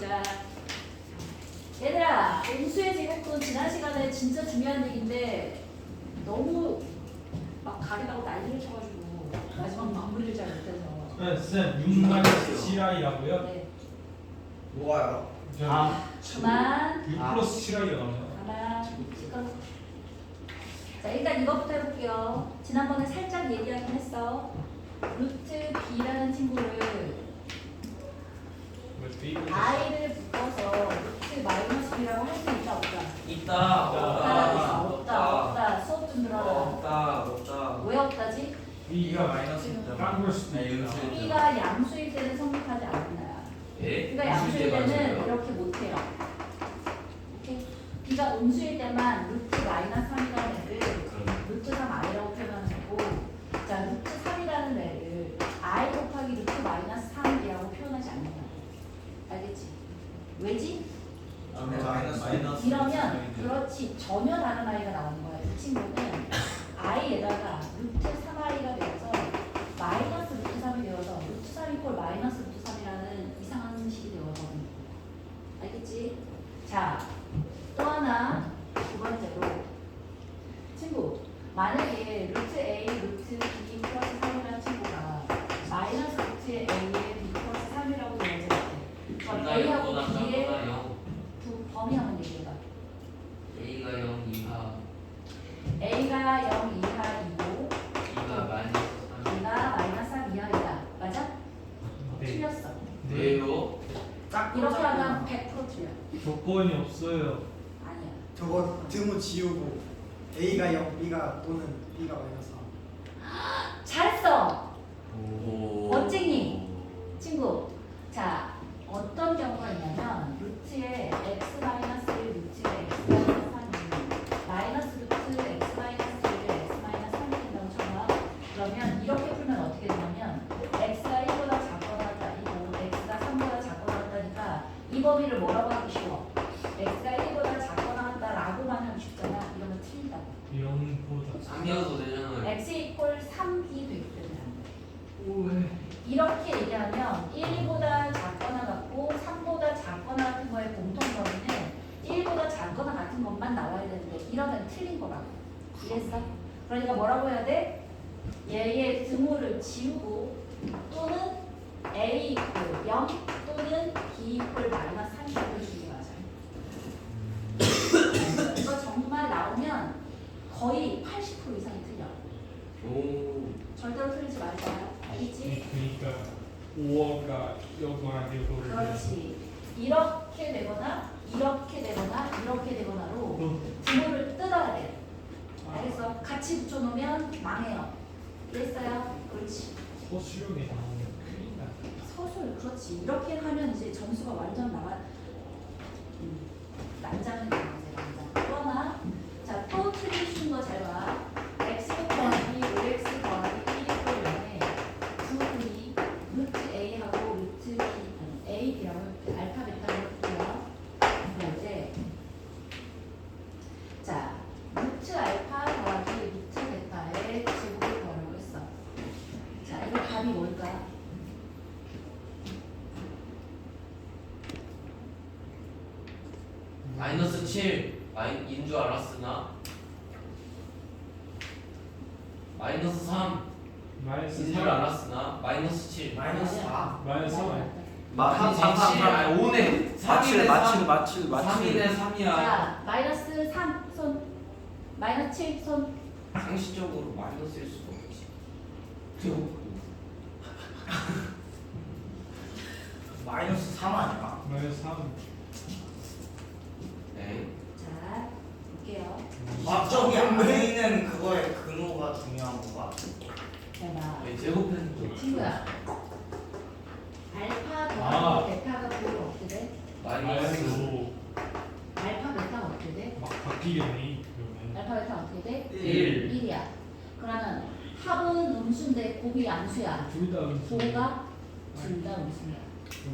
보자. 얘들아, 음수의 제곱은 지난 시간에 진짜 중요한 얘기인데 너무 막 가리라고 난리를 쳐가지고 마지막 마무리를 잘 못해서. 네, 쌤 6 마이너스 7i라고요? 네, 뭐가요? 아, 그만, 6 플러스 7i가 나오네요. 가만, 시끄러. 자, 일단 이것부터 해볼게요. 지난번에 살짝 얘기하긴 했어. 루트 b라는 친구를 왜 삐고 i를 묶어서 루트 마이너스 b라고 할 수 있다 없다? 있다 없다, 없다 없다, 없다. 수업 좀 들어라. 없다 없다 왜 없다지? B가 마이너스 딴 걸 수도 네, 있다. 음수. b가 양수일 때는 성립하지 않는다. 예? b가 양수일 때는 이렇게 못해요. 오케이? b가 음수일 때만 루트 마이너스 3이라는 애를 루트 3 i라고 표현하는 거고 자 루트 3이라는 애를 i 곱하기 루트 마이너스 3이라고 표현하지 않는다. 알겠지? 왜지? 아, 마이너스 마이너스 이러면 그렇지 전혀 다른 아이가 나오는 거야. 이 친구는 i에다가 루트 3i가 되어서 마이너스 루트 3이 되어서 루트 3 이꼴 마이너스 루트 3이라는 이상한 식이 되어버린 거야. 알겠지? 자, 또 하나 두 번째로 친구 만약에 루트 a 루트 b 플러스 3이라는 친구가 마이너스 루트 a에 b 플러스 3이라고 되어질 때 그럼 a하고 b의 두 범위 한번 얘기해봐. A가 0 이하 A가 0 이하이고 B가 마이너스 3 B가 마이너스 3 이하이다. 맞아? 네. 틀렸어. 왜요? 이렇게 하면 100% 틀려. 조건이 없어요. 아니야. 저거 등호 지우고 A가 0, B가 또는 B가 마이너스 3 잘했어. 오 멋쟁이. 친구. 자, 어떤 경우가 있냐면 루트에 x 마이너스 1 루트에 x 마이너스 3이 마이너스 루트 x 마이너스 1을 x 마이너스 3이 된다고 쳐봐. 그러면 이렇게 풀면 어떻게 되냐면 x가 1보다 작거나 같다이고 x가 3보다 작거나 같다니까 이 범위를 뭐라고 하기 쉬워? x가 1보다 작거나 같다라고만 하기 쉽잖아. 틀린다고. 0보다 3이어도 되잖아요 x 이퀄 3이 되기 때문에 안 돼. 오해. 이렇게 얘기하면 1보다 작거나 같고 3보다 작거나 같은 거의 공통점은 1보다 작거나 같은 것만 나와야 되는데 이러면 틀린 거라고. 이해했어? 그러니까 뭐라고 해야 돼? 얘의 등호를 지우고 또는 a 이퀄 0 또는 b 이퀄 마이너스 30을 주는 게 맞아요. 이거 정말 나오면 거의 80% 이상이 틀려. 오 절대로 틀리지 말자. 알겠지? 그러니까 5어가 여거랑 이거를 그렇지. 이렇게 되거나 이렇게 되거나 이렇게 되거나로 또 등호를 뜯어야 돼. 알겠어? 같이 붙여놓으면 망해요. 이해했어요? 그렇지. 소수용이 나오면 큰일 나. 서술 그렇지. 이렇게 하면 이제 점수가 완전 나와. 음, 난장은 나오지 난장. 또 하나. 자, 또 틀리 쉬운 거 잘 봐. x 더하기 5x 더하기 1이 꼴면에 구분이 루트 a하고 루트 b, 아니 a, b라고 알파, 베타로 볼게요. 그럼 이제 자, 루트 알파 더하기 루트 베타의 제곱을 구하려고 했어. 자, 이거 답이 뭘까? 마이너스 7 마인 줄 알았으나? 마이너스 3 마이너스 인줄 3 알았으나? 마이너스 7 마이너스 4 마이너스 3 아니야. 아니 7 아니 5네 3이네 3 맞추 3이네 3이야. 자, 마이너스 3, 손. 마이너스 7, 손. 상식적으로 마이너스일 수가 없지. 마이너스 3 아니야? 마이너스 3 네 자, 볼게요. 맞죠? 맹맹이는 그거의 근호가 중요한 거가 자, 봐. 왜 제곱했는 친구야. 알파 아. 더하기 베타가 비율 어떻게 돼? 마이너스 마이너스 5 알파 베타가 어떻게 돼? 막 바뀌겠네 그러면 알파 베타 어떻게 돼? 1 1이야. 그러면 합은 음수인데 곱이 양수야. 둘다 음수 고가 둘 다 음수야.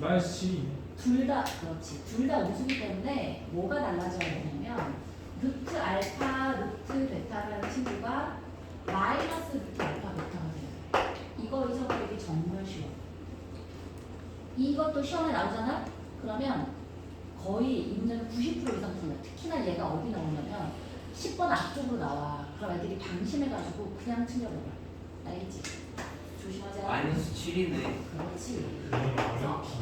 마이너스 7이네 둘 다 그렇지. 둘 다 음수기 때문에 뭐가 달라져야 되냐면 루트 알파 루트 베타라는 친구가 마이너스 루트 알파 베타가 돼요. 이거 잊어버리기 정말 쉬워. 이것도 시험에 나오잖아. 그러면 거의 이 문제는 90% 이상 풀려. 특히나 얘가 어디 나오냐면 10번 앞쪽으로 나와. 그럼 애들이 방심해가지고 그냥 틀려버려. 알겠지? 조심하자. 마이너스 7이네. 그렇지.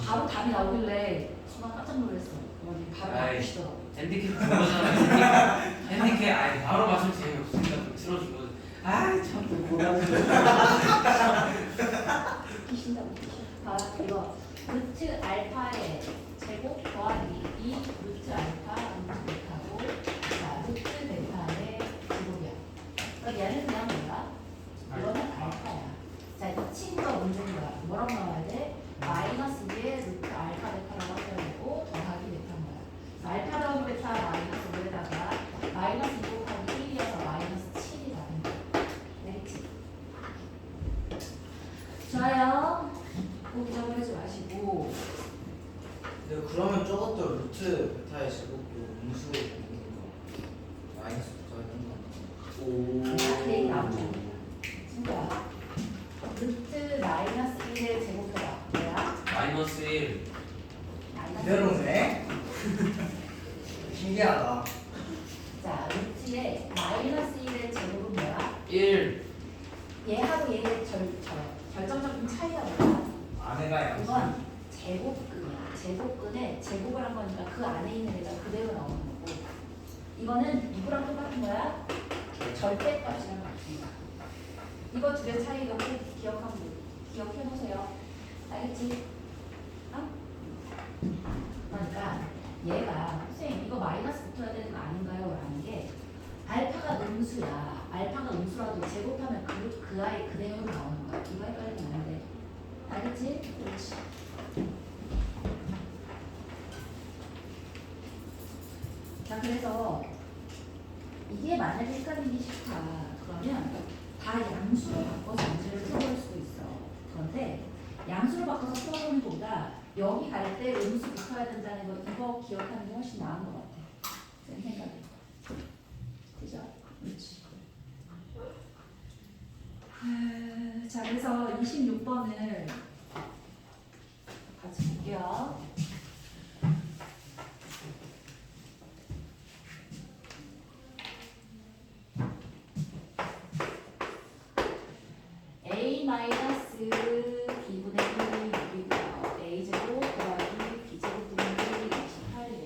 바로 답이 나오길래 순간 깜짝 놀랐어. 어머니 바로 아이. 나오시더라고. 핸디캡 그거잖아. 핸디캡. 아이 바로 맞을 재미 없으니까 좀 틀어주고. 아참 고라고. 웃기신다 웃기셔. 아 이거 루트 알파의 제곱 더하기 2 루트 알파 루트 베타고 자 루트 베타의 제곱이야. 그럼 얘는 그냥 뭐야? 이거는 알파야. 자, 이 친구가 문제인 거야. 뭐라고 나와야 돼? 마이너스 2의 루트 알파 베타라고 써야 되고 더하기 베타인 거야. 그래서 알파 더하기 베타 마이너스 5에다가 마이너스 2 곱하기 1이어서 마이너스 7이 나는 거야. 알겠지? 좋아요. 꼭 잊어버리지 마시고 네, 그러면 저것도 루트 베타의 제곱도 음수로 되는 거 마이너스 되는 거그 얘기 나오죠. 친구야. 루트 마이너스 1을 제곱해봐. 뭐야? 마이너스 1. 마이너스 이대로네 신기하다 자, 루트의 마이너스 1의 제곱은 뭐야? 1. 얘하고 얘의 절, 절, 결정적인 차이가 뭐야? 아내가 양 이건 제곱근이야. 제곱근에 제곱을 한 거니까 그 안에 있는 애가 그대로 나오는 거고 이거는 누구랑 똑같은 거야? 절대값이랑 거야. 이거 두 개 차이 너 기억하고 기억해 보세요. 알겠지? 어? 그러니까 얘가 선생님 이거 마이너스 붙어야 되는 거 아닌가요? 라는 게 알파가 음수야. 알파가 음수라도 제곱하면 그, 그 아이 그대로 나오는 거야. 이거 헷갈리면 안 돼. 알겠지? 그렇지. 자, 그래서 이게 만약에 헷갈리기 싫다. 그러면 다 양수로 바꿔서 문제를 풀어볼 수도 있어. 그런데 양수로 바꿔서 풀어보는 것보다 여기 갈 때 음수 붙어야 된다는 거 이거 기억하는 게 훨씬 나은 것 같아. 제 생각에. 그죠? 그렇지. 아, 자, 그래서 26번을 같이 볼게요. a 마이너스 b분의 1 6이고요. a 제곱 더하기 b 제곱 분의 1 28이래.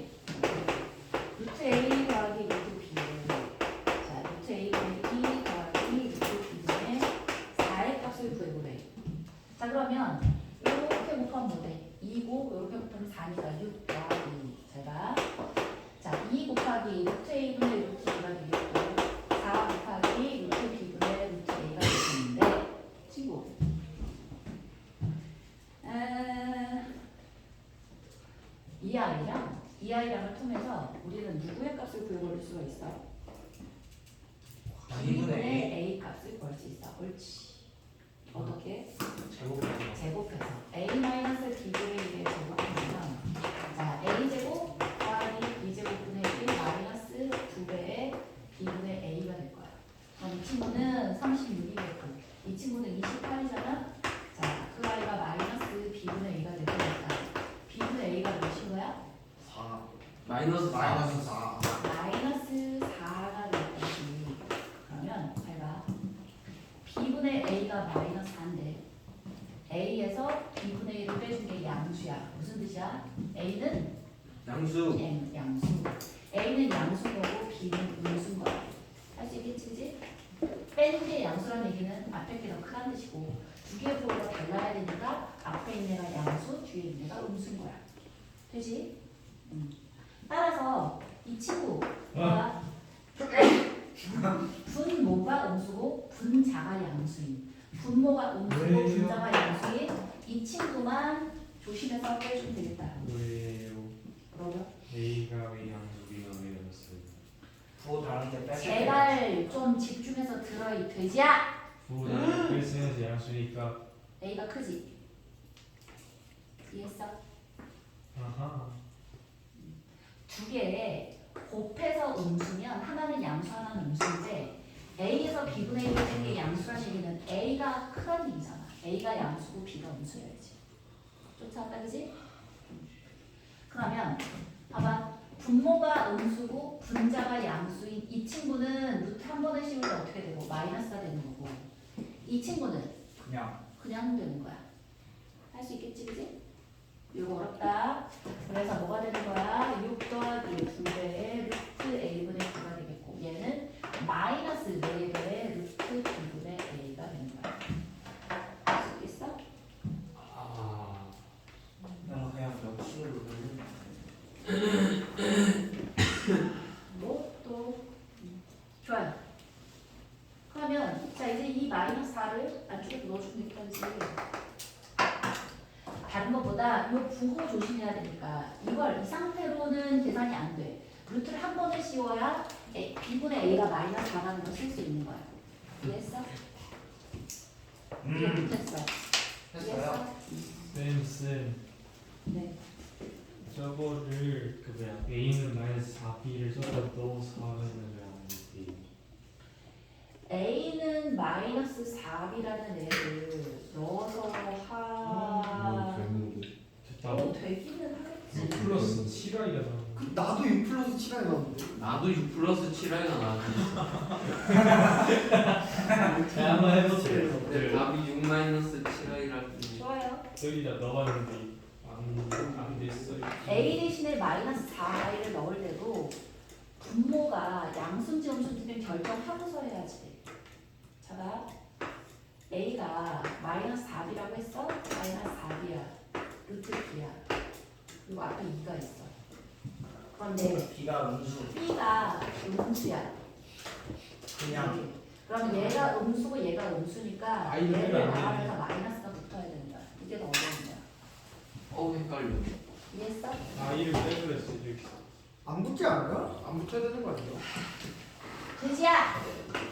루트 a 더하기 루트 b. 자, 루트 a 분의 2 더하기 루트 b분의 4의 값을 구해보래. 자, 그러면 이렇게 곱하면 뭐 돼? 2고 이렇게 곱하면 4니까 6 더하기. 잘 봐. 자, 2 곱하기 루트 a 분의 루트 b가 되겠고 4 곱하기 루트 b분의 루트 a가 되겠는데 친구. 에, 이 아 이 아이랑을 통해서 우리는 누구의 값을 구해볼 수가 있어? B분의 A 값을 구할 수 있어. 옳지. 어떻게? 제곱해서 제곱해서 A 마이너스 B분의 1의 제곱하면 자 A 제곱 더하기 B 제곱분의 1 마이너스 2배의 B분의 A가 될 거야. 그럼 이 친구는 36이겠고 이 친구는 28이잖아. 자, 그 아이가 마이너스 B분의 A가 될 거니까 B분의 A가 몇인 거야? 4 마이너스 4. 마이너스 4 마이너스 4가 될 거지. 그러면 잘 봐. B분의 A가 마이너스 4인데 A에서 B분의 1을 빼준 게 양수야. 무슨 뜻이야? A는 양수. 양, 양수. A는 양수인 거고 B는 음수인 거야. 할 수 있겠지, 그지? 빼는 게 양수라는 얘기는 앞에 게 더 크다는 뜻이고 두 개의 부호가 달라야 되니까 앞에 있는 애가 양수, 뒤에 있는 애가 음수인 거야. 되지? 음. 따라서 이 친구 가 분모가 음수고 분자가 양수인 분모가 음수고? 분자가 양수인 이 친구만 조심해서 빼주면 되겠다. 왜요? 그러면 A가 왜 양수, B가 왜 양수? 부호 다른데 뺄 제발 좀 집중해서 들어 이 돼지야. 부호를 뺄수면서 양수니까 A가 크지? 이해했어? 아하. 두 개에 곱해서 음수면 하나는 양수 하나는 음수인데 A에서 B분의 1을 뺀게 양수라는 얘기는 A가 크다는 얘기잖아. A가 양수고 B가 음수여야지. 쫓아왔다 그지? 그러면 봐봐 분모가 음수고 분자가 양수인 이 친구는 루트 한 번에 씌울 때 어떻게 되고 마이너스가 되는 거고 이 친구는 그냥 그냥 되는 거야. 할 수 있겠지, 그지? 이거 어렵다. 그래서 뭐가 되는 거야? 6 더하기 2배의 루트 a분의 9가 되겠고 얘는 마이너스 4배의 루트 2분의 a가 되는 거야. 할 수 있겠어? 아. 나 그냥 역수를 누르는 뭐 또? 좋아요. 그러면 자 이제 이 마이너스 4를 안쪽에 넣어주면 되겠지. 다른 것보다 이 부호 조심해야 되니까 이걸 이 상태로는 계산이 안 돼. 루트를 한 번에 씌워야 A, B분의 A가 마이너스 4라는 걸 쓸 수 있는 거야. 이해했어? 이해 음 못했어? 했어요 쌤, 쌤. 네. 저거를 그 뭐야 A는 마이너스 4B를 써서 넣어서 하면 왜안 되지? A는 마이너스 4B라는 애를 넣어서 하... 됐다고? 어, 되기는 하겠지. 6 플러스 7I가 나오는 그 나도 6 플러스 7이 나왔는데 나도 6 플러스 7I가 나왔는데 자 한번 해보세요 근데 답이 6 마이너스 7I라니 좋아요. 여기다 넣어봤는데 안, 안 됐어요 A 대신에 마이너스 4i를 넣을 때도 분모가 양수인지 음수인지는 결정하고서 해야지. 자가 A가 마이너스 4b라고 했어? 마이너스 4b야. 루트 b야. 그리고 앞에 2가 있어. 그런데 비가 음수 b가 음수야. 그냥 그럼 얘가 음수고 얘가 음수니까 아이를 얘를. 나가면서 마이너스가 붙어야 된다. 이게 더 어려운 거야. 어우 헷갈려 이해했어? I를 빼버렸어 이렇게 안 붙지 않아요? 안 붙여야 되는 거 아니에요? 돼지야!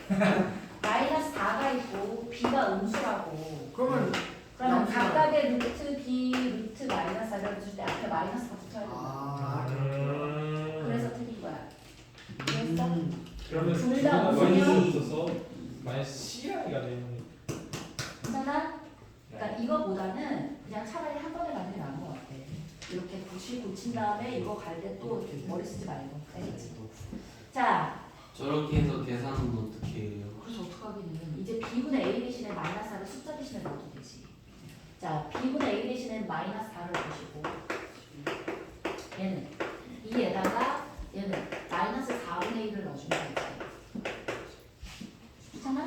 마이너스 4가 있고 b가 음수라고 그러면 그러면 각각의 루트 b, 루트 마이너스 4를 붙일 때 앞에 마이너스가 붙어야 된다 아 그렇구나 음. 그래서 틀린 거야 이해했어? 둘다 없으면- 없어서 마이너스 CI가 되는 괜찮아? 그러니까 이거보다는 그냥 차라리 한 번에 가는 게 나은 것 같아 이렇게 굳이 고친 다음에 이거 갈 때 또 머리 쓰지 말고 알겠지? 자 저렇게 해서 계산은 어떻게 해요? 그래서 어떡하겠니? 이제 b분의 a 대신에 마이너스 4를 숫자 대신에 넣어도 되지. 자, b분의 a 대신에 마이너스 4를 보시고 얘는 이에다가 얘는 마이너스 4분의 1을 넣어주면 되지. 괜찮아?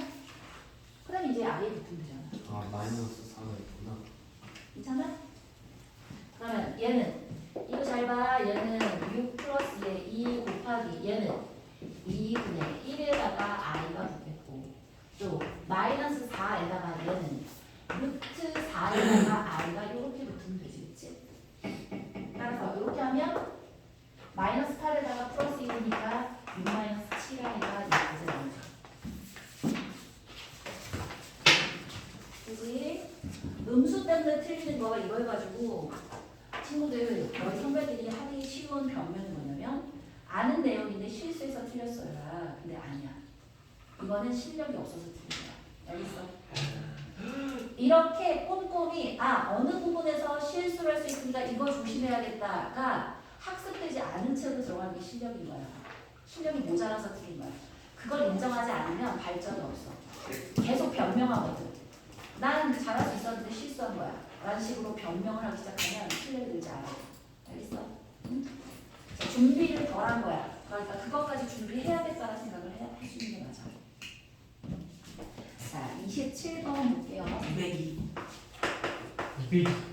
그럼 이제 아예 붙으면 되잖아. 아 마이너스 4가 있구나 괜찮아? 그러면 얘는 이거 잘 봐. 얘는 6 플러스에 2 곱하기 얘는 2분의 1에다가 i가 붙겠고 또 마이너스 4에다가 얘는 루트 4에다가 i가 이렇게 붙으면 되지 그치? 따라서 이렇게 하면 마이너스 8에다가 플러스 1이니까 6 마이너스 7i가 이렇게 나오죠 그지? 음수 때문에 틀리는 거가 이거 해가지고 친구들 너희 선배들이 하기 쉬운 변명이 뭐냐면 아는 내용인데 실수해서 틀렸어요. 근데 아니야. 이거는 실력이 없어서 틀린 거야. 이렇게 꼼꼼히 아 어느 부분에서 실수를 할 수 있으니까 이거 조심해야겠다가 학습되지 않은 채로 들어가는 게 실력인 거야. 실력이 모자라서 틀린 거야. 그걸 인정하지 않으면 발전이 없어. 계속 변명하거든. 난 잘할 수 있었는데 실수한 거야. 라는 식으로 변명을 하기 시작하면 신뢰를 늘지 않아. 알겠어? 응? 자, 준비를 덜 한 거야. 그러니까 그것까지 준비해야겠다는 생각 27번 볼게요. 202. 200.